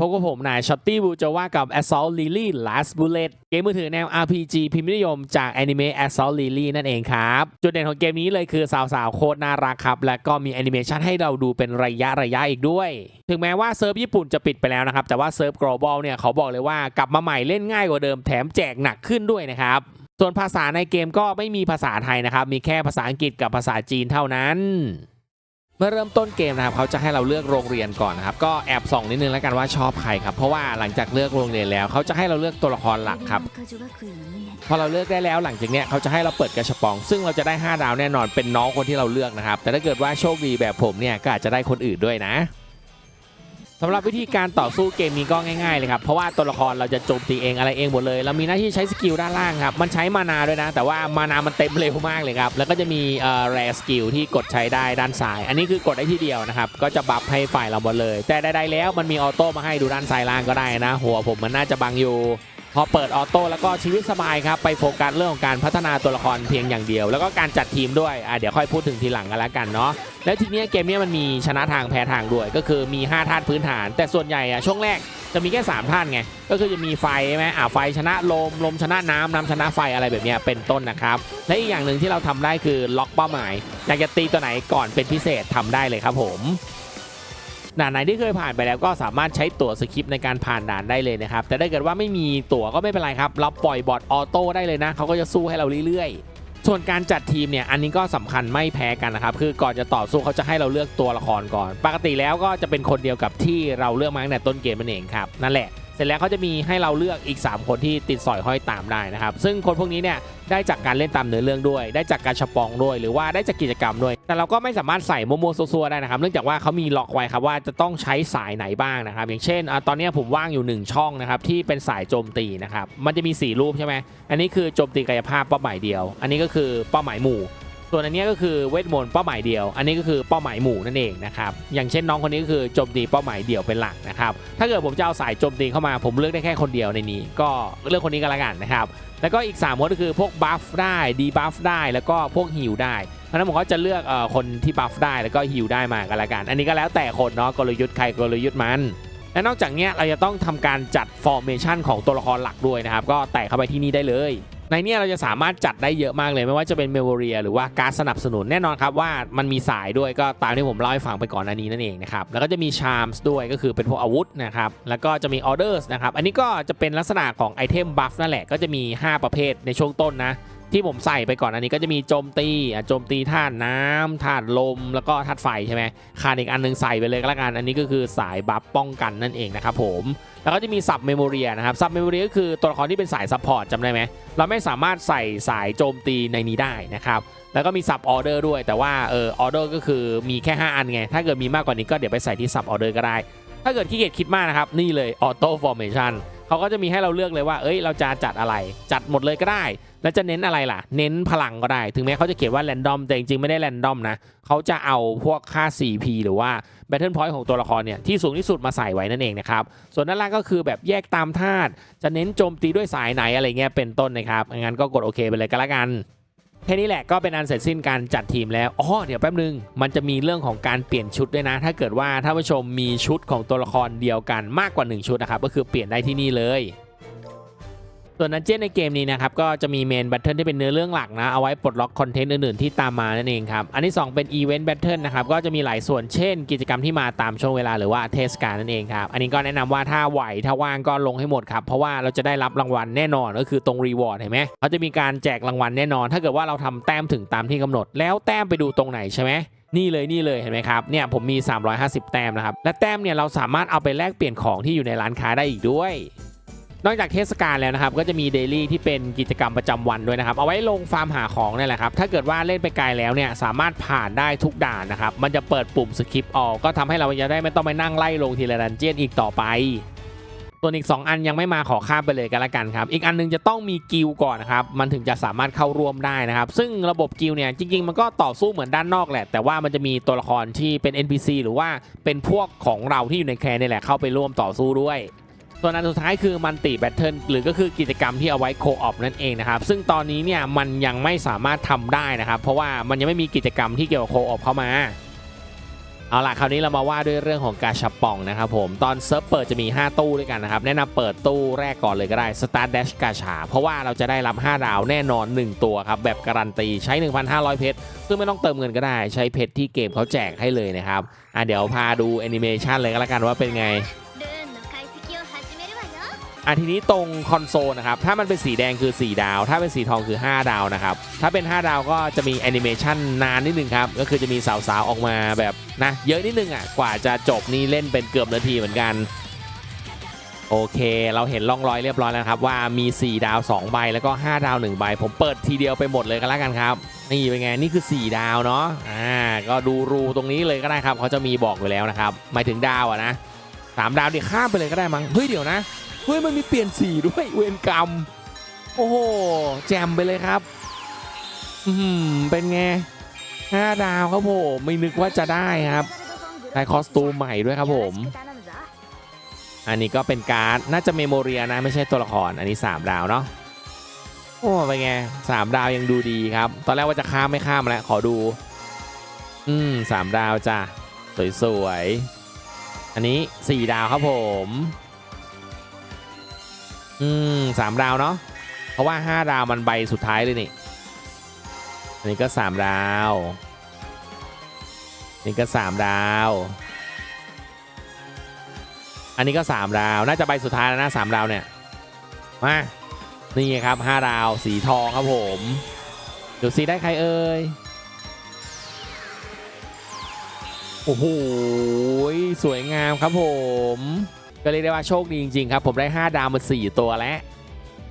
พบกับผมนายช็อตตี้บูจาว่ากับ Assault Lily Last Bullet เกมมือถือแนว RPG พิมพ์นิยมจากแอนิเมะ Assault Lily นั่นเองครับ จุดเด่นของเกมนี้เลยคือสาวๆ โคตรน่ารักครับ และก็มีแอนิเมชันให้เราดูเป็นระยะระยะอีกด้วย ถึงแม้ว่าเซิร์ฟญี่ปุ่นจะปิดไปแล้วนะครับ แต่ว่าเซิร์ฟ global เนี่ยเขาบอกเลยว่ากลับมาใหม่เล่นง่ายกว่าเดิมแถมแจกหนักขึ้นด้วยนะครับส่วนภาษาในเกมก็ไม่มีภาษาไทยนะครับ มีแค่ภาษาอังกฤษกับภาษาจีนเท่านั้น เมื่อเริ่มต้นเกมนะครับเขาจะให้เราเลือกโรงเรียนก่อนนะครับก็แอบส่องนิดนึงแล้วกันว่าชอบใครครับเพราะว่าหลังจากเลือกโรงเรียนแล้วเขาจะให้เราเลือกตัวละครหลักครับพอเราเลือกได้แล้วหลังจากเนี้ยเขาจะให้เราเปิดกระชปอง ซึ่งเราจะได้ 5 ดาวแน่นอนเป็นน้องคนที่เราเลือกนะครับแต่ถ้าเกิดว่าโชคดีแบบผมเนี่ยก็อาจจะได้คนอื่นด้วยนะ สำหรับวิธีการต่อสู้เกมนี้ก็ง่ายๆเลยครับ เพราะว่าตัวละครเราจะโจมตีเองอะไรเองหมดเลยเรามีหน้าที่ใช้สกิลด้านล่างครับ มันใช้มานาด้วยนะ แต่ว่ามานามันเต็มเร็วมากเลยครับ แล้วก็จะมีเอ่อแรสกิลที่กดใช้ได้ด้านซ้าย อันนี้คือกดได้ทีเดียวนะครับ ก็จะบัฟให้ฝ่ายเราหมดเลย แต่ใดๆแล้วมันมีออโต้มาให้ดูด้านซ้ายล่างก็ได้นะ หัวผมมันน่าจะบังอยู่ พอเปิดออโต้แล้วก็ชีวิตสบายครับ ไปโฟกัสเรื่องของการพัฒนาตัวละครเพียงอย่างเดียว แล้วก็การจัดทีมด้วยอะเดี๋ยวค่อยพูดถึงทีหลังกันแล้วกันเนาะแล้วทีเนี้ยเกมเนี้ยมันมีชนะทางแพ้ทางด้วย ก็คือมี 5 ธาตุพื้นฐาน แต่ส่วนใหญ่อะช่วงแรกจะมีแค่ 3 ธาตุไง ก็คือจะมีไฟใช่ไหมอะไฟชนะลม ลมชนะน้ำน้ำชนะไฟอะไรแบบเนี้ยเป็นต้นนะครับ และอีกอย่างหนึ่งที่เราทำได้คือล็อกเป้าหมายอยากจะตีตัวไหนก่อนเป็นพิเศษทำได้เลยครับผม ด่านไหนที่เคยผ่านไปแล้วก็สามารถใช้ตั๋วสคริปต์ในการผ่านด่านได้เลยนะครับ แต่ถ้าเกิดว่าไม่มีตั๋วก็ไม่เป็นไรครับ เราปล่อยบอทออโต้ได้เลยนะ เขาก็จะสู้ให้เราเรื่อยๆ ส่วนการจัดทีมเนี่ย อันนี้ก็สำคัญไม่แพ้กันนะครับ คือก่อนจะต่อสู้เขาจะให้เราเลือกตัวละครก่อน ปกติแล้วก็จะเป็นคนเดียวกับที่เราเลือกมาตั้งแต่ต้นเกมนั่นเองครับ นั่นแหละ เสร็จแล้วเขาจะมีให้เราเลือกอีก 3 คนที่ติดสอยห้อยตามได้นะครับ ซึ่งคนพวกนี้เนี่ยได้จากการเล่นตามเนื้อเรื่องด้วย ได้จากการฉปองด้วย หรือว่าได้จากกิจกรรมด้วย แต่เราก็ไม่สามารถใส่โมโมซัวๆได้นะครับ เนื่องจากว่าเขามีล็อกไว้ครับว่าจะต้องใช้สายไหนบ้างนะครับ อย่างเช่นอตอนนี้ผมว่างอยู่ 1 ช่องนะครับที่เป็นสายโจมตีนะครับ มันจะมี 4 รูปใช่ไหมอันนี้คือโจมตีกายภาพเป้าหมายเดียว อันนี้ก็คือเป้าหมายหมู่ ส่วนอันนี้ก็คือเวทมนต์เป้าหมายเดียว อันนี้ก็คือเป้าหมายหมู่นั่นเองนะครับ อย่างเช่นน้องคนนี้ก็คือโจมตีเป้าหมายเดี่ยวเป็นหลักนะครับ ถ้าเกิดผมจะเอาสายโจมตีเข้ามา ผมเลือกได้แค่คนเดียวในนี้ ก็เลือกคนนี้ก็แล้วกันนะครับ แล้วก็อีก3คนก็คือพวกบัฟได้ดีบัฟได้แล้วก็พวกฮิลได้เพราะนั้นผมก็จะเลือกเอ่อคนที่บัฟได้แล้วก็ฮิลได้มากันละกัน อันนี้ก็แล้วแต่คนเนาะกลยุทธ์ใครกลยุทธ์มันและนอกจากนี้เราจะต้องทำการจัดฟอร์เมชันของตัวละครหลักด้วยนะครับ ก็แตะเข้าไปที่นี่ได้เลย ในนี้เราจะสามารถจัดได้เยอะมากเลย ไม่ว่าจะเป็นเมมโมเรียหรือว่าการดสนับสนุนแน่นอนครับว่ามันมีสายด้วยก็ตามที่ผมเล่าให้ฟังไปก่อนหน้านี้นั่นเองนะครับ แล้วก็จะมีชาร์มส์ด้วยก็คือเป็นพวกอาวุธนะครับ แล้วก็จะมีออเดอร์สนะครับ อันนี้ก็จะเป็นลักษณะของไอเทมบัฟนั่นแหละก็จะมี 5 ประเภทในช่วงต้นนะ ที่ผมใส่ไปก่อนอันนี้ก็จะมีโจมตีอะโจมตีธาตุน้ำธาตุลม แล้วก็ธาตุไฟใช่ไหมขาดอีกอันหนึงใส่ไปเลยก็แล้วกัน อันนี้ก็คือสายบัฟป้องกันนั่นเองนะครับผม แล้วก็จะมีซับเมมโมเรียนะครับซับเมมโมเรียก็คือตัวละครที่เป็นสายซัพพอร์ตจำได้ไหมเราไม่สามารถใส่สายโจมตีในนี้ได้นะครับแล้วก็มีซับออเดอร์ด้วย แต่ว่าเออออเดอร์ก็คือมีแค่ 5 อันไง ถ้าเกิดมีมากกว่านี้ก็เดี๋ยวไปใส่ที่ซับออเดอร์ก็ได้ ถ้าเกิดขี้เกียจคิดมากนะครับนี่เลยออโต้ฟอร์เมชัน เขาก็จะมีให้เราเลือกเลยว่า เอ้ย เราจะจัดอะไร จัดหมดเลยก็ได้ แล้วจะเน้นอะไรล่ะ เน้นพลังก็ได้ ถึงแม้เขาจะเขียนว่าแรนดอม แต่จริงๆ ไม่ได้แรนดอมนะ เขาจะเอาพวกค่า CP หรือว่า Battle Point ของตัวละครเนี่ย ที่สูงที่สุดมาใส่ไว้นั่นเองนะครับ ส่วนด้านล่างก็คือแบบแยกตามธาตุ จะเน้นโจมตีด้วยสายไหนอะไรเงี้ย เป็นต้นนะครับ งั้นก็กดโอเคไปเลยก็แล้วกัน แค่นี้แหละก็เป็นอันเสร็จสิ้นการจัดทีมแล้วอ๋อเดี๋ยวแป๊บนึง มันจะมีเรื่องของการเปลี่ยนชุดด้วยนะ ถ้าเกิดว่าท่านผู้ชมมีชุดของตัวละครเดียวกันมากกว่า 1 ชุดนะครับก็คือเปลี่ยนได้ที่นี่เลย ส่วนนันเจนในเกมนี้นะครับก็จะมีเมนแบทเทิลที่เป็นเนื้อเรื่องหลักนะเอาไว้ปลดล็อกคอนเทนต์อื่นๆที่ตามมานั่นเองครับอันที่ 2 เป็นอีเวนต์แบทเทิลนะครับก็จะมีหลายส่วนเช่น กิจกรรมที่มาตามช่วงเวลาหรือว่าเทศกาลนั่นเองครับอันนี้ก็แนะนำว่าถ้าไหวถ้าว่างก็ลงให้หมดครับเพราะว่าเราจะได้รับรางวัลแน่นอนก็คือตรงรีวอร์ดเห็นไหมเขาจะมีการแจกรางวัลแน่นอน ถ้าเกิดว่าเราทำแต้มถึงตามที่กำหนด แล้วแต้มไปดูตรงไหนใช่ไหมนี่เลยนี่เลยเห็นไหมครับเนี่ยผมมี 350 แต้มนะครับและแต้มเนี่ยเราสามารถเอาไปแลกเปลี่ยนของที่อยู่ในร้านค้าได้อีกด้วย นอกจากเทศกาลแล้วนะครับก็จะมีเดลี่ที่เป็นกิจกรรมประจำวันด้วยนะครับเอาไว้ลงฟาร์มหาของนี่แหละครับถ้าเกิดว่าเล่นไปไกลแล้วเนี่ยสามารถผ่านได้ทุกด่านนะครับมันจะเปิดปุ่มสคิปออกก็ทำให้เราจะได้ไม่ต้องไปนั่งไล่ลงทีละดันเจียนอีกต่อไปส่วนอีก 2 อันยังไม่มาขอข้ามไปเลยกันละกันครับ อีกอันหนึงจะต้องมีกิลก่อนนะครับ มันถึงจะสามารถเข้าร่วมได้นะครับ ซึ่งระบบกิลเนี่ยจริง ๆ มันก็ต่อสู้เหมือนด้านนอกแหละ แต่ว่ามันจะมีตัวละครที่เป็น NPC หรือว่าเป็นพวกของเราที่อยู่ในแคลนนี่แหละเข้าไปร่วมต่อสู้ด้วย ส่วนอันสุดท้ายคือมันติแบทเทิลหรือก็คือกิจกรรมที่เอาไว้โคออปนั่นเองนะครับ ซึ่งตอนนี้เนี่ยมันยังไม่สามารถทำได้นะครับ เพราะว่ามันยังไม่มีกิจกรรมที่เกี่ยวกับโคออปเข้ามาเอาล่ะคราวนี้เรามาว่าด้วยเรื่องของกาชาปองนะครับผมตอนเซิร์ฟเปิดจะมี 5 ตู้ด้วยกันนะครับ แนะนำเปิดตู้แรกก่อนเลยก็ได้ Star Dash กาชา เพราะว่าเราจะได้รับ 5 ดาวแน่นอน 1 ตัวครับ แบบการันตีใช้ 1,500 เพชรซึ่งไม่ต้องเติมเงินก็ได้ใช้เพชรที่เกมเขาแจกให้เลยนะครับอะเดี๋ยวพาดูแอนิเมชันเลยก็แล้วกันว่าเป็นไง อะทีนี้ตรงคอนโซลนะครับถ้ามันเป็นสีแดงคือ 4 ดาว ถ้าเป็นสีทองคือ 5 ดาวนะครับถ้าเป็น 5 ดาวก็จะมีแอนิเมชันนานนิดนึงครับก็คือจะมีสาวๆออกมาแบบนะเยอะนิดนึงอะกว่าจะจบนี่เล่นเป็นเกือบนาทีเหมือนกันโอเค เราเห็นร่องรอยเรียบร้อยแล้วครับว่ามี 4 ดาว 2 ใบแล้วก็ 5 ดาว 1 ใบ ผมเปิดทีเดียวไปหมดเลยก็แล้วกันครับ นี่เป็นไง นี่คือ 4 ดาวเนาะอ่าก็ดูรูตรงนี้เลยก็ได้ครับเขาจะมีบอกอยู่แล้วนะครับหมายถึงดาวอะนะสามดาวเดี๋ยวข้ามไปเลยก็ได้มั้งเฮ้ยเดี๋ยวนะ เฮ้ยมันมีเปลี่ยนสีด้วยเวรกรรม โอ้โห แจมไปเลยครับ อืมเป็นไงห้าดาวครับผมไม่นึกว่าจะได้ครับได้คอสตูมใหม่ด้วยครับผม อันนี้ก็เป็นการ์ดน่าจะเมโมเรียนะไม่ใช่ตัวละครอันนี้ 3 ดาวเนาะโอ้เป็นไงสามดาวยังดูดีครับ ตอนแรกว่าจะข้ามไม่ข้ามแล้วขอดู อืมสามดาวจ้ะสวยๆอันนี้4ดาวครับผม อืมสามดาวเนาะเพราะว่า5ดาวมันใบสุดท้ายเลยนี่อันนี้ก็3ดาวอันนี้ก็3ดาว อันนี้ก็3ดาวน่าจะใบสุดท้ายแล้วนะ3ดาวเนี่ยมานี่ครับ5ดาวสีทองครับผมดูสีได้ใครเอ่ยโอ้โหสวยงามครับผม ก็เรียกได้ว่าโชคดีจริงๆครับ ผมได้ 5 ดาวมา 4 ตัวแล้ว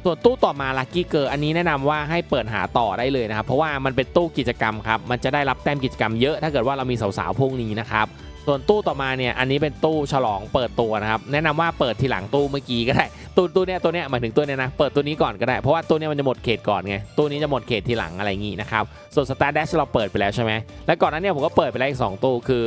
ส่วนตู้ต่อมาลั c กี้เกอร์อันนี้แนะนำว่าให้เปิดหาต่อได้เลยนะครับ เพราะว่ามันเป็นตู้กิจกรรมครับ มันจะได้รับแต้มกิจกรรมเยอะถ้าเกิดว่าเรามีสาวๆพวกนี้นะครับส่วนตู้ต่อมาเนี่ยอันนี้เป็นตู้ฉลองเปิดตัวนะครับแนะนำว่าเปิดทีหลังตู้เมื่อกี้ก็ได้ตู้ตู้เนี้ยตัวเนี้ยหมายถึงตัวเนี้ยนะเปิดตัวนี้ก่อนก็ได้เพราะว่าตัวเนี้ยมันจะหมดเขตก่อนไงตู้นี้จะหมดเขตทีหลังอะไรงี้นะครับส่วน Star Dash เราเปิดไปแล้วใช่ไหมและก่อนนั้นเนี่ยผมก็เปิดไปแล้วอีก2ตู้คือ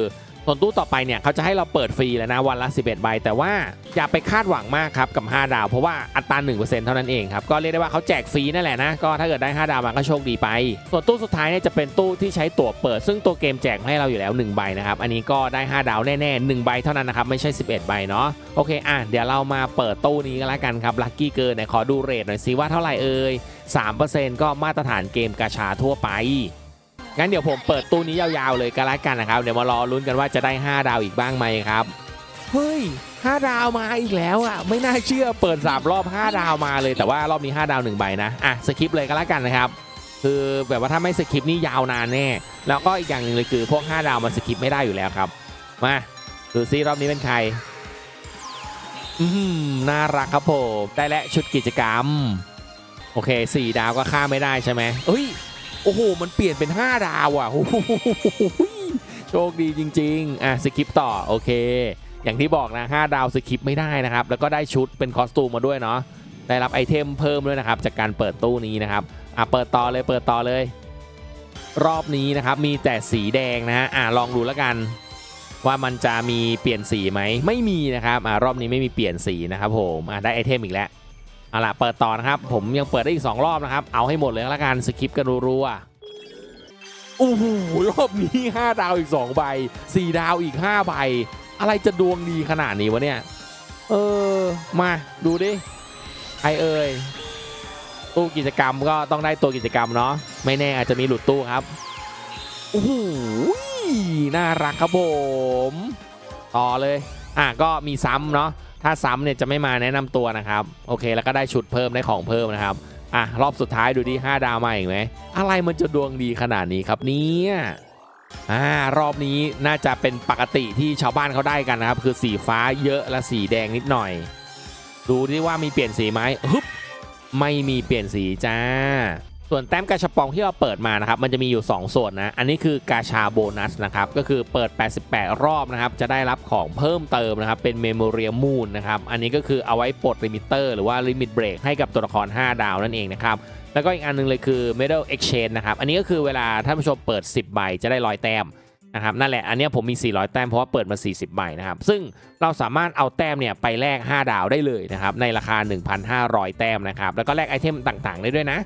ส่วนตู้ต่อไปเนี่ยเขาจะให้เราเปิดฟรีแล้วนะวันละ 11 ใบ แต่ว่าอย่าไปคาดหวังมากครับกับ 5 ดาว เพราะว่าอัตรา 1%เท่านั้นเองครับ ก็เรียกได้ว่าเขาแจกฟรีนั่นแหละนะ ก็ถ้าเกิดได้ 5 ดาวมาก็โชคดีไป ส่วนตู้สุดท้ายเนี่ยจะเป็นตู้ที่ใช้ตั๋วเปิด ซึ่งตัวเกมแจกให้เราอยู่แล้ว 1 ใบนะครับ อันนี้ก็ได้ 5 ดาวแน่ๆ1ใบเท่านั้นนะครับ ไม่ใช่ 11 ใบเนาะ โอเค อะ เดี๋ยวเรามาเปิดตู้นี้กันแล้วกันครับ ลัคกี้เกินไหนขอดูเรทหน่อยสิว่าเท่าไหร่เอ่ย3%ก็มาตรฐานเกมกาชาทั่วไป งั้นเดี๋ยวผมเปิดตู้นี้ยาวๆเลยก็แล้วกันนะครับ เดี๋ยวมารอลุ้นกันว่าจะได้ 5 ดาวอีกบ้างไหมครับ เฮ้ย5ดาวมาอีกแล้วอะไม่น่าเชื่อเปิด3รอบ 5 ดาวมาเลยแต่ว่ารอบนี้ 5 ดาว1ใบนะอะสคิปเลยก็แล้วกันนะครับคือแบบว่าถ้าไม่สคิปนี่ยาวนานแน่ แล้วก็อีกอย่างหนึ่งเลยคือพวก 5 ดาวมันสคิปไม่ได้อยู่แล้วครับ มาดูซิรอบนี้เป็นใครอืมน่ารักครับผมได้และชุดกิจกรรม โอเค 4 ดาวก็ฆ่าไม่ได้ใช่ไหมเอ้ย โอ้โห มันเปลี่ยนเป็น 5 ดาวอะโชคดีจริง ๆ อะสกิปต่อ โอเค อย่างที่บอกนะ 5 ดาวสกิปไม่ได้นะครับ แล้วก็ได้ชุดเป็นคอสตูมมาด้วยเนาะ ได้รับไอเทมเพิ่มด้วยนะครับ จากการเปิดตู้นี้นะครับ อะ เปิดต่อเลย เปิดต่อเลย รอบนี้นะครับ มีแต่สีแดงนะฮะ อะ ลองดูแล้วกัน ว่ามันจะมีเปลี่ยนสีไหม ไม่มีนะครับ อะ รอบนี้ไม่มีเปลี่ยนสีนะครับผม อะ ได้ไอเทมอีกแล้ว เอาล่ะเปิดต่อนะครับ ผมยังเปิดได้อีก 2 รอบนะครับ เอาให้หมดเลยแล้วกันสคิปกันรัวๆโอ้โหรอบนี้ 5 ดาวอีก 2 ใบ 4 ดาวอีก 5 ใบ อะไรจะดวงดีขนาดนี้วะเนี่ย เออ มาดูดิไอเอ่ยตู้กิจกรรมก็ต้องได้ตัวกิจกรรมเนาะไม่แน่อาจจะมีหลุดตู้ครับโอ้โหน่ารักครับผม ต่อเลย อะก็มีซ้ำเนาะ ถ้าซ้ำเนี่ยจะไม่มาแนะนำตัวนะครับ โอเค แล้วก็ได้ชุดเพิ่มได้ของเพิ่มนะครับ อะ รอบสุดท้ายดูดิ5ดาวมาอีกไหม อะไรมันจะดวงดีขนาดนี้ครับเนี่ยอ่ารอบนี้น่าจะเป็นปกติที่ชาวบ้านเขาได้กันนะครับ คือสีฟ้าเยอะและสีแดงนิดหน่อย ดูดิว่ามีเปลี่ยนสีไหมฮึบไม่มีเปลี่ยนสีจ้า ส่วนแต้มกาชาปองที่เราเปิดมานะครับมันจะมีอยู่ 2 ส่วนนะ อันนี้คือกาชาโบนัสนะครับก็คือเปิด 88 รอบนะครับจะได้รับของเพิ่มเติมนะครับเป็นเมโมเรียมูนนะครับอันนี้ก็คือเอาไว้ปลดลิมิเตอร์หรือว่าลิมิตเบรกให้กับตัวละคร 5 ดาวนั่นเองนะครับแล้วก็อีกอันหนึงเลยคือ Medal Exchange นะครับอันนี้ก็คือเวลาท่านผู้ชมเปิด 10 ใบจะได้ร้อยแต้มนะครับนั่นแหละอันนี้ผมมี 400 แต้มเพราะว่าเปิดมา 40 ใบนะครับซึ่งเราสามารถเอาแต้มเนี่ยไปแลก5 ดาวได้เลยนะครับในราคา 1,500 แต้มนะครับแล้วก็แลกไอเทมต่างๆได้ด้วยนะ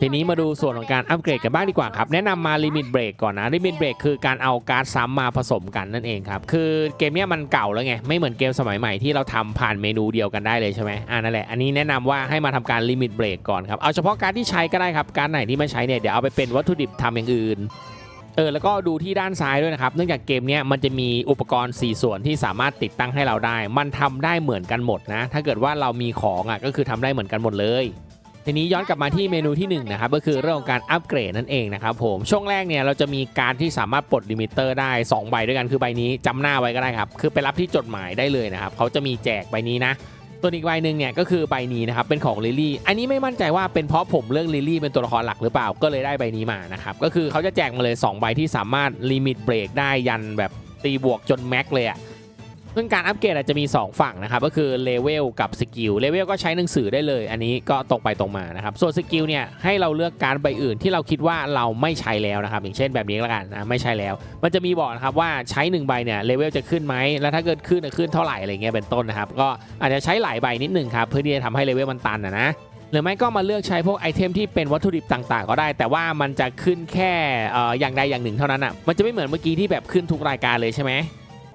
ทีนี้มาดูส่วนของการอัปเกรดกันบ้างดีกว่าครับ แนะนำมาลิมิตเบรกก่อนนะลิมิตเบรกคือการเอาการ์ดซ้ำมาผสมกันนั่นเองครับ คือเกมเนี้ยมันเก่าแล้วไง ไม่เหมือนเกมสมัยใหม่ที่เราทำผ่านเมนูเดียวกันได้เลยใช่ไหมอ่านั่นแหละ อันนี้แนะนำว่าให้มาทำการลิมิตเบรกก่อนครับ เอาเฉพาะการที่ใช้ก็ได้ครับ การไหนที่ไม่ใช้เนี่ยเดี๋ยวเอาไปเป็นวัตถุดิบทำอย่างอื่นเออแล้วก็ดูที่ด้านซ้ายด้วยนะครับ เนื่องจากเกมนี้มันจะมีอุปกรณ์ 4 ส่วนที่สามารถติดตั้งให้เราได้ มันทำได้เหมือนกันหมดนะ ถ้าเกิดว่าเรามีของอะก็คือทำได้เหมือนกันหมดเลย ทีนี้ย้อนกลับมาที่เมนูที่1นะครับก็คือเรื่องของการอัปเกรดนั่นเองนะครับผมช่วงแรกเนี่ยเราจะมีการที่สามารถปลดลิมิเตอร์ได้ 2 ใบด้วยกันคือใบนี้จำหน้าไว้ก็ได้ครับคือไปรับที่จดหมายได้เลยนะครับเขาจะมีแจกใบนี้นะส่วนอีกใบหนึ่งเนี่ยก็คือใบนี้นะครับเป็นของลิลลี่ อันนี้ไม่มั่นใจว่าเป็นเพราะผมเลือกลิลลี่เป็นตัวละครหลักหรือเปล่าก็เลยได้ใบนี้มานะครับก็คือเขาจะแจกมาเลย 2 ใบที่สามารถลิมิตเบรกได้ยันแบบตีบวกจนแม็กเลยอะ ซึ่งการอัปเกรดอาจจะมี 2 ฝั่งนะครับ ก็คือเลเวลกับสกิลเลเวลก็ใช้หนังสือได้เลย อันนี้ก็ตรงไปตรงมานะครับ ส่วนสกิลเนี่ยให้เราเลือกการใบอื่นที่เราคิดว่าเราไม่ใช้แล้วนะครับ อย่างเช่นแบบนี้ล้วกันนะไม่ใช้แล้ว มันจะมีบอกนะครับว่าใช้1ใบเนี่ยเลเวลจะขึ้นไหมแล้วถ้าเกิดขึ้นจะขึ้นเท่าไหร่อะไรเงี้ยเป็นต้นนะครับ ก็อาจจะใช้หลายใบนิดนึงครับเพื่อที่จะทำให้เลเวลมันตันนะนะหรือไม่ก็มาเลือกใช้พวกไอเทมที่เป็นวัตถุดิบต่างๆ ก็ได้ แต่ว่ามันจะขึ้นแค่อออย่างใดอย่างหนึ่งเท่านั้นอะมันจะไม่เหมือนเมื่อกี้ที่แบบขึ้นทุกรายการเลยใช่ไหม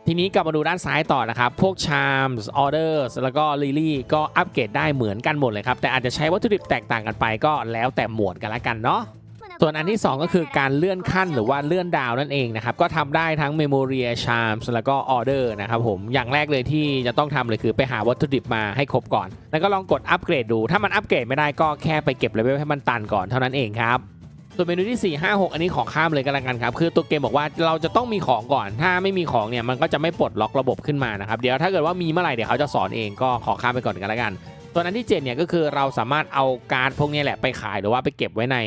ทีนี้กลับมาดูด้านซ้ายต่อนะครับ พวก Charms Orders แล้วก็ Lily ก็อัปเกรดได้เหมือนกันหมดเลยครับ แต่อาจจะใช้วัตถุดิบแตกต่างกันไปก็แล้วแต่หมวดกันละกันเนาะส่วนอันที่ 2 ก็คือการเลื่อนขั้นหรือว่าเลื่อนดาวนั่นเองนะครับ ก็ทำได้ทั้ง Memoria Charms แล้วก็ Order นะครับผมอย่างแรกเลยที่จะต้องทำเลยคือไปหาวัตถุดิบมาให้ครบก่อน แล้วก็ลองกดอัปเกรดดู ถ้ามันอัปเกรดไม่ได้ก็แค่ไปเก็บเลเวลให้มันตันก่อนเท่านั้นเองครับ ส่วนเมนูที่ 4 5 6 อันนี้ขอข้ามเลยก็แล้วกันครับ คือตัวเกมบอกว่าเราจะต้องมีของก่อน ถ้าไม่มีของเนี่ยมันก็จะไม่ปลดล็อกระบบขึ้นมานะครับ เดี๋ยวถ้าเกิดว่ามีเมื่อไหร่เดี๋ยวเขาจะสอนเองก็ขอข้ามไปก่อนกันแล้วกันส่วนอันที่ 7 เนี่ยก็คือเราสามารถเอาการ์ดพวกนี้แหละไปขายหรือว่าไปเก็บไว้ใน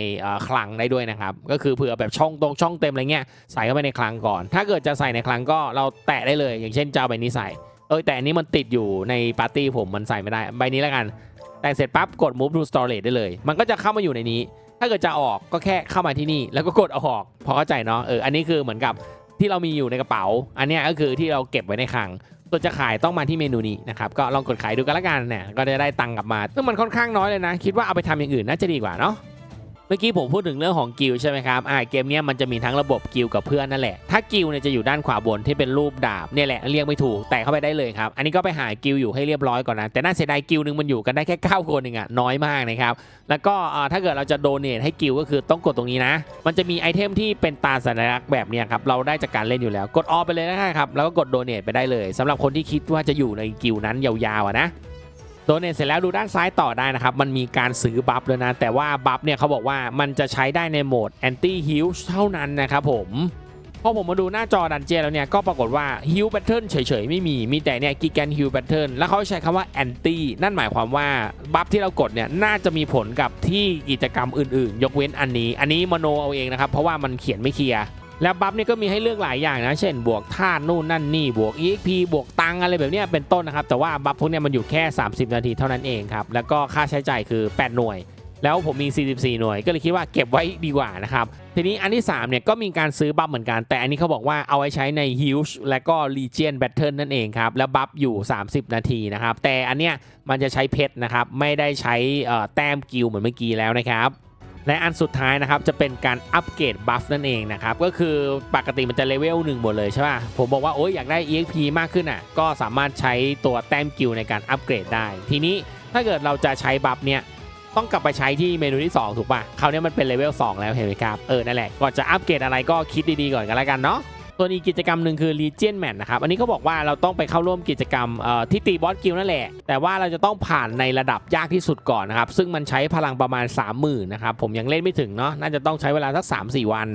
คลังได้ด้วยนะครับ ก็คือเผื่อแบบช่องตรงช่องเต็มอะไรเงี้ยใส่เข้าไปในคลังก่อน ถ้าเกิดจะใส่ในคลังก็เราแตะได้เลย อย่างเช่นเจะเอาใบนี้ใส่ เออแต่อันนี้มันติดอยู่ในปาร์ตี้ผมมันใส่ไม่ได้ ใบนี้แล้วกัน แต่เสร็จปั๊บกด move to storage ได้เลย มันก็จะเข้ามาอยู่ในนี้ ถ้าเกิดจะออกก็แค่เข้ามาที่นี่แล้วก็กดเอาออก พอเข้าใจเนาะเอออันนี้คือเหมือนกับที่เรามีอยู่ในกระเป๋า อันนี้ก็คือที่เราเก็บไว้ในคลังส่วนจะขายต้องมาที่เมนูนี้นะครับก็ลองกดขายดูกันละกันเนี่ยก็จะได้ตังค์กลับมาซึ่งมันค่อนข้างน้อยเลยนะ คิดว่าเอาไปทำอย่างอื่นน่าจะดีกว่าเนาะ เมื่อกี้ผมพูดถึงเรื่องของกิลใช่ไหมครับอ่าเกมนี้มันจะมีทั้งระบบกิลกับเพื่อนนั่นแหละ ถ้ากิลเนี่ยจะอยู่ด้านขวาบนที่เป็นรูปดาบเนี่ยแหละเรียกไม่ถูกแต่เข้าไปได้เลยครับ อันนี้ก็ไปหากิลอยู่ให้เรียบร้อยก่อนนะ แต่น่าเสียดายกิลหนึ่งมันอยู่กันได้แค่ 9 คนเองอะน้อยมากนะครับ แล้วก็อ่าถ้าเกิดเราจะโดเนทให้กิลก็คือต้องกดตรงนี้นะ มันจะมีไอเทมที่เป็นตาสัญลักษณ์แบบเนี้ยครับเราได้จากการเล่นอยู่แล้ว กดออไปเลยนะครับแล้วก็กดโดเนทไปได้เลยสำหรับคนที่คิดว่าจะอยู่ในกิลนั้นยาวๆนะ โดเนทเสร็จแล้วดูด้านซ้ายต่อได้นะครับ มันมีการซื้อบัฟเลยนะ แต่ว่าบัฟเนี่ยเขาบอกว่ามันจะใช้ได้ในโหมด anti heal เท่านั้นนะครับผมพอผมมาดูหน้าจอดันเจียแล้วเนี่ย ก็ปรากฏว่า heal pattern เฉยๆ ไม่มี มีแต่เนี่ยกิกัน heal pattern แล้วเขาใช้คำว่า anti นั่นหมายความว่า บัฟที่เรากดเนี่ย น่าจะมีผลกับที่กิจกรรมอื่นๆ ยกเว้นอันนี้ อันนี้มโนเอาเองนะครับ เพราะว่ามันเขียนไม่เคลียร์ แล้วบัฟนี่ก็มีให้เลือกหลายอย่างนะ เช่น บวกท่านู่นนั่นนี่ บวก EXP บวกตังอะไรแบบนี้เป็นต้นนะครับ แต่ว่าบัฟพวกนี้มันอยู่แค่ 30 นาทีเท่านั้นเองครับ แล้วก็ค่าใช้จ่ายคือ 8 หน่วย แล้วผมมี 44 หน่วย ก็เลยคิดว่าเก็บไว้ดีกว่านะครับ ทีนี้อันที่ 3 เนี่ยก็มีการซื้อบัฟเหมือนกัน แต่อันนี้เขาบอกว่าเอาไว้ใช้ใน Huge และก็ Legion Battle นั่นเองครับ แล้วบัฟอยู่ 30 นาทีนะครับ แต่อันเนี้ยมันจะใช้เพชรนะครับ ไม่ได้ใช้แต้มกิลเหมือนเมื่อกี้แล้วนะครับ และอันสุดท้ายนะครับจะเป็นการอัปเกรดบัฟนั่นเองนะครับก็คือปกติมันจะเลเวลหนึ่งหมดเลยใช่ป่ะผมบอกว่าโอ้ยอยากได้ EXP มากขึ้นอะก็สามารถใช้ตัวแต้มกิลในการอัปเกรดได้ ทีนี้ถ้าเกิดเราจะใช้บัฟเนี่ยต้องกลับไปใช้ที่เมนูที่ 2 ถูกป่ะคราวนี้มันเป็นเลเวล2แล้วเห็นไหมครับเออนั่นแหละก่อนจะอัปเกรดอะไรก็คิดดีๆก่อนกันแล้วกันเนาะ ส่วนอีกกิจกรรมหนึ่งคือ Legion Match นะครับ อันนี้เขาบอกว่าเราต้องไปเข้าร่วมกิจกรรมที่ตีบอสกิลนั่นแหละ แต่ว่าเราจะต้องผ่านในระดับยากที่สุดก่อนนะครับ ซึ่งมันใช้พลังประมาณ 30,000นะครับ ผมยังเล่นไม่ถึงเนาะ น่าจะต้องใช้เวลาสัก 3-4 วัน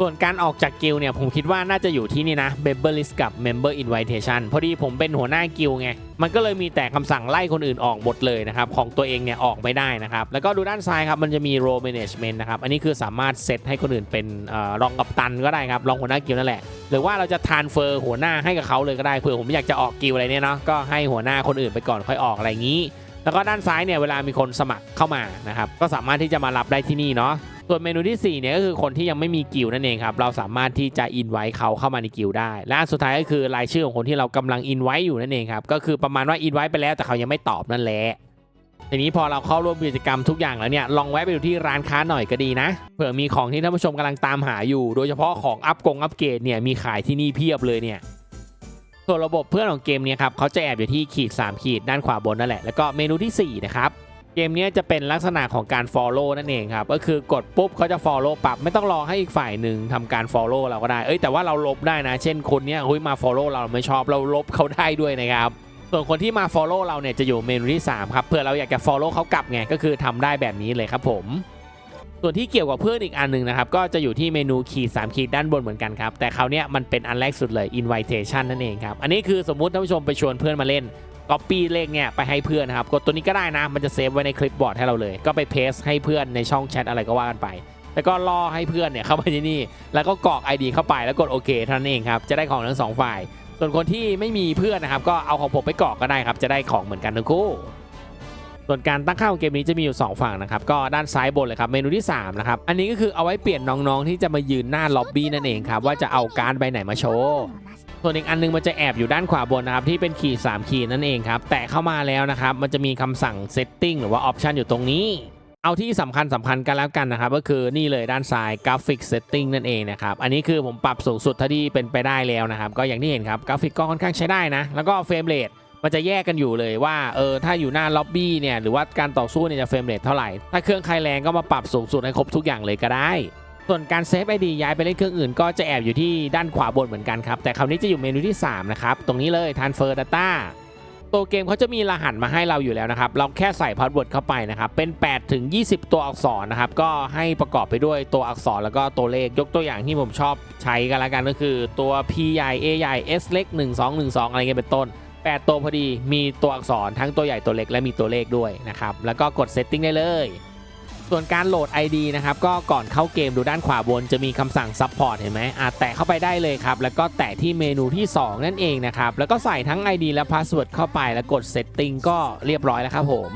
ส่วนการออกจากกิลเนี่ยผมคิดว่าน่าจะอยู่ที่นี่นะ Member List กับ Member Invitation พอดีผมเป็นหัวหน้ากิลไง มันก็เลยมีแต่คำสั่งไล่คนอื่นออกหมดเลยนะครับ ของตัวเองเนี่ยออกไม่ได้นะครับ แล้วก็ดูด้านซ้ายครับ มันจะมี Role Management นะครับ อันนี้คือสามารถเซตให้คนอื่นเป็นออรองกัปตันก็ได้ครับ รองหัวหน้ากิลนั่นแหละ หรือว่าเราจะทานเฟอร์หัวหน้าให้กับเขาเลยก็ได้เผื่อผมอยากจะออกกิลอะไรเนี่ยเนาะ ก็ให้หัวหน้าคนอื่นไปก่อนค่อยออกอะไรอย่างนี้ แล้วก็ด้านซ้ายเนี่ยเวลามีคนสมัครเข้ามานะครับ ก็สามารถที่จะมารับได้ที่นี่เนาะ ส่วนเมนูที่ 4 เนี่ยก็คือคนที่ยังไม่มีกิลนั่นเองครับ เราสามารถที่จะอินไว้เขาเข้ามาในกิลได้ และสุดท้ายก็คือรายชื่อของคนที่เรากำลังอินไว้อยู่นั่นเองครับ ก็คือประมาณว่าอินไว้ไปแล้วแต่เขายังไม่ตอบนั่นแหละทีนี้พอเราเข้าร่วมกิจกรรมทุกอย่างแล้วเนี่ยลองแวะไปดูที่ร้านค้าหน่อยก็ดีนะเผื่อมีของที่ท่านผู้ชมกำลังตามหาอยู่ โดยเฉพาะของอัพกงอัปเกรดเนี่ยมีขายที่นี่เพียบเลยเนี่ยส่วนระบบเพื่อนของเกมเนี้ครับเขาจะแอบอยู่ที่ขีด3ขีดด้านขวาบนนั่นแหละแล้วก็เมนูที่4นะครับ เกมนี้จะเป็นลักษณะของการ follow นั่นเองครับ ก็คือกดปุ๊บเขาจะ follow ปรับไม่ต้องรอให้อีกฝ่ายหนึ่งทำการ follow เราก็ได้ เอ้ยแต่ว่าเราลบได้นะ เช่นคนเนี้ยเฮ้ยมา follow เราไม่ชอบเราลบเขาได้ด้วยนะครับ ส่วนคนที่มา follow เราเนี่ยจะอยู่เมนูที่ 3 ครับเผื่อเราอยากจะ follow เขากลับไงก็คือทำได้แบบนี้เลยครับผม ส่วนที่เกี่ยวกับเพื่อนอีกอันหนึ่งนะครับก็จะอยู่ที่เมนูขีด3ขีดด้านบนเหมือนกันครับแต่คราวเนี้ยมันเป็นอันแรกสุดเลย invitation นั่นเองครับอันนี้คือสมมุติท่านผู้ชมไปชวนเพื่อนมาเล่น copy เลขเนี่ยไปให้เพื่อนนะครับกดตัวนี้ก็ได้นะ มันจะเซฟไว้ในคลิปบอร์ดให้เราเลย ก็ไปเพสให้เพื่อนในช่องแชทอะไรก็ว่ากันไป แล้วก็ล่อให้เพื่อนเนี่ยเข้ามาที่นี่ แล้วก็กรอก ID เข้าไปแล้วกดโอเคเท่านั้นเองครับ จะได้ของทั้งสองฝ่าย ส่วนคนที่ไม่มีเพื่อนนะครับ ก็เอาของผมไปกรอกก็ได้ครับ จะได้ของเหมือนกันทั้งคู่ ส่วนการตั้งค่าของเกมนี้จะมีอยู่ 2 ฝั่งนะครับ ก็ด้านซ้ายบนเลยครับ เมนูที่3นะครับ อันนี้ก็คือเอาไว้เปลี่ยนน้องๆ ที่จะมายืนหน้าล็อบบี้นั่นเองครับ ว่าจะเอาการ์ดใบไหนมาโชว์ ส่วนอีกอันนึงมันจะแอบอยู่ด้านขวาบนนะครับที่เป็นขีด3ขีดนั่นเองครับแต่เข้ามาแล้วนะครับมันจะมีคำสั่ง setting หรือว่า option อยู่ตรงนี้เอาที่สำคัญสำคัญกันแล้วกันนะครับ ก็คือนี่เลยด้านซ้าย graphic setting นั่นเองนะครับอันนี้คือผมปรับสูงสุดเท่าที่เป็นไปได้แล้วนะครับ ก็อย่างที่เห็นครับกราฟิกก็ค่อนข้างใช้ได้นะ แล้วก็เฟรมเรทมันจะแยกกันอยู่เลยว่าเออถ้าอยู่หน้าล็อบบี้เนี่ยหรือว่าการต่อสู้เนี่ยจะเฟรมเรทเท่าไหร่ ถ้าเครื่องใครแรงก็มาปรับสูงสุดให้ครบทุกอย่างเลยก็ได้ ส่วนการเซฟไอดีย้ายไปเล่นเครื่องอื่น ก็จะแอบอยู่ที่ด้านขวาบนเหมือนกันครับ แต่คราวนี้จะอยู่เมนูที่ 3 นะครับ ตรงนี้เลย transfer data ตัวเกมเขาจะมีรหัสมาให้เราอยู่แล้วนะครับ เราแค่ใส่พาสเวิร์ดเข้าไปนะครับ เป็น 8 ถึง 20 ตัวอักษรนะครับ ก็ให้ประกอบไปด้วยตัวอักษรแล้วก็ตัวเลข ยกตัวอย่างที่ผมชอบใช้กันละกันก็คือ ตัว P ใหญ่ A ใหญ่ S เล็ก 1212 อะไรเงี้ยเป็นต้น 8 ตัวพอดี มีตัวอักษรทั้งตัวใหญ่ตัวเล็กและมีตัวเลขด้วยนะครับ แล้วก็กด setting ได้เลย ส่วนการโหลด ID นะครับก็ก่อนเข้าเกมดูด้านขวาบนจะมีคำสั่ง support เห็นไหมอาแตะเข้าไปได้เลยครับ แล้วก็แตะที่เมนูที่ 2 นั่นเองนะครับ แล้วก็ใส่ทั้ง ID และ password เข้าไปแล้วกด setting ก็เรียบร้อยแล้วครับผม